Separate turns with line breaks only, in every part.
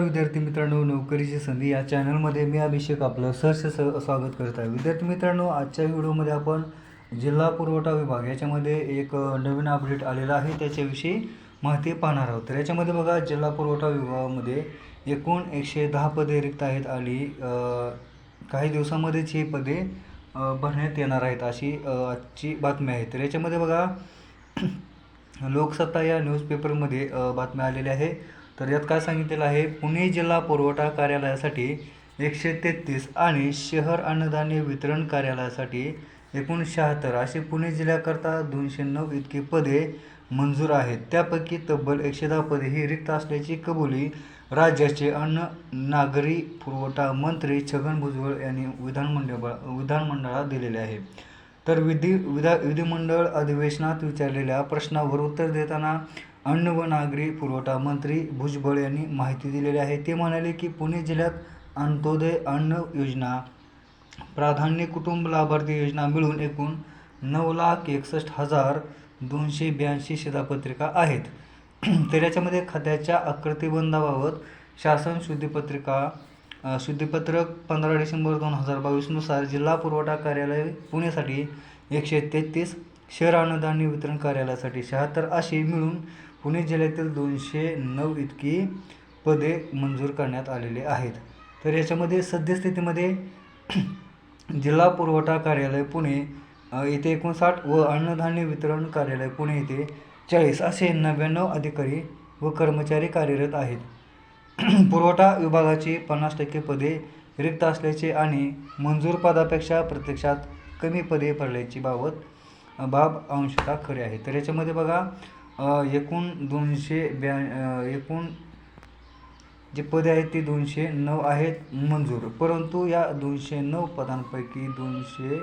विद्यार्थी मित्रांनो नोकरीची संधी या चॅनलमध्ये मी अभिषेक आपलं सहर्ष स स्वागत करत आहे. विद्यार्थी मित्रांनो आजच्या व्हिडिओमध्ये आपण जिल्हा पुरवठा विभाग याच्यामध्ये एक नवीन अपडेट आलेला आहे. त्याच्याविषयी माहिती पाहणार आहोत. तर याच्यामध्ये बघा जिल्हा पुरवठा विभागामध्ये एकूण एकशे दहा पदे रिक्त आहेत आणि काही दिवसामध्येच ही पदे भरण्यात येणार आहेत अशी आजची बातमी आहे. तर याच्यामध्ये बघा लोकसत्ता या न्यूजपेपरमध्ये बातम्या आलेल्या आहे. तर यात काय सांगितलेलं आहे? पुणे जिल्हा पुरवठा कार्यालयासाठी एकशे तेहतीस आणि शहर अन्नधान्य वितरण कार्यालयासाठी एकूण शहात्तर अशी पुणे जिल्ह्याकरता दोनशे नऊ इतकी पदे मंजूर आहेत. त्यापैकी तब्बल एकशे दहा पदे ही रिक्त असल्याची कबुली राज्याचे अन्न नागरी पुरवठा मंत्री छगन भुजबळ यांनी विधानमंडळ विधानमंडळात दिलेले आहे. तर विधी विधा विधिमंडळ अधिवेशनात विचारलेल्या प्रश्नावर उत्तर देताना अन्न व नागरी पुरवठा मंत्री भुजबळ यांनी माहिती दिलेली आहे. ते म्हणाले की पुणे जिल्ह्यात अंत्योदय अन्न योजना प्राधान्य कुटुंब लाभार्थी योजना मिळून एकूण नऊ लाख एकसष्ट हजार दोनशे ब्याऐंशी शिधापत्रिका आहेत. तर याच्यामध्ये खात्याच्या अकृतीबंधाबाबत शासन शुद्धीपत्रिका शुद्धीपत्रक पंधरा डिसेंबर दोन हजार बावीसनुसार जिल्हा पुरवठा कार्यालय पुणेसाठी एकशे तेहतीस शहर अन्नधान्य वितरण कार्यालयासाठी शहात्तर अशी मिळून पुणे जिल्ह्यातील दोनशे नऊ इतकी पदे मंजूर करण्यात आलेली आहेत. तर याच्यामध्ये सद्यस्थितीमध्ये जिल्हा पुरवठा कार्यालय पुणे येथे एकोणसाठ व अन्नधान्य वितरण कार्यालय पुणे येथे चाळीस असे नव्याण्णव अधिकारी व कर्मचारी कार्यरत आहेत. पुरवठा विभागाची पन्नास टक्के पदे रिक्त असल्याचे आणि मंजूर पदापेक्षा प्रत्यक्षात कमी पदे भरल्याची बाबत बाब अंशतः खरे आहे. तर याच्यामध्ये बघा एकूण दोनशे ब्या एकूण जे पदे आहेत ती दोनशे नऊ आहेत मंजूर. परंतु या दोनशे नऊ पदांपैकी दोनशे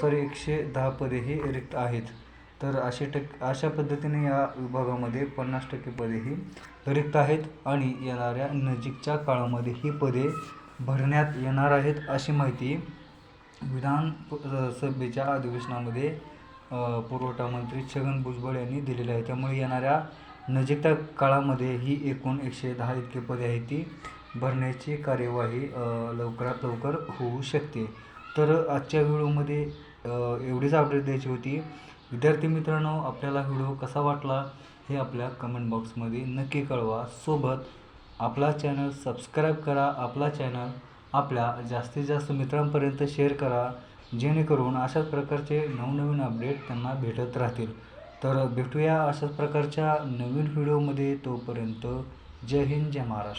सॉरी एकशे दहा पदे ही रिक्त आहेत. तर असे टक् अशा पद्धतीने या विभागामध्ये पन्नास टक्के पदे ही रिक्त आहेत आणि येणाऱ्या नजीकच्या काळामध्ये ही पदे भरण्यात येणार आहेत अशी माहिती विधान सभेच्या अधिवेशनामध्ये पुरवठा मंत्री छगन भुजबळ यांनी दिलेले आहे. त्यामुळे येणाऱ्या नजीकच्या काळामध्ये ही एकूण एकशे दहा इतकी पदे आहेत ती भरण्याची कार्यवाही लवकरात लवकर होऊ शकते. तर आजच्या व्हिडिओमध्ये एवढीच अपडेट द्यायची होती. विद्यार्थी मित्रांनो आपल्याला व्हिडिओ कसा वाटला हे आपल्या कमेंट बॉक्समध्ये नक्की कळवा. सोबत आपला चॅनल सबस्क्राईब करा आपला चॅनल आपल्या जास्तीत जास्त मित्रांपर्यंत शेअर करा. जेणेकरून अशाच प्रकारचे नवनवीन अपडेट त्यांना भेटत राहतील. तर भेटूया अशाच प्रकारच्या नवीन व्हिडिओमध्ये तोपर्यंत जय हिंद जय महाराष्ट्र.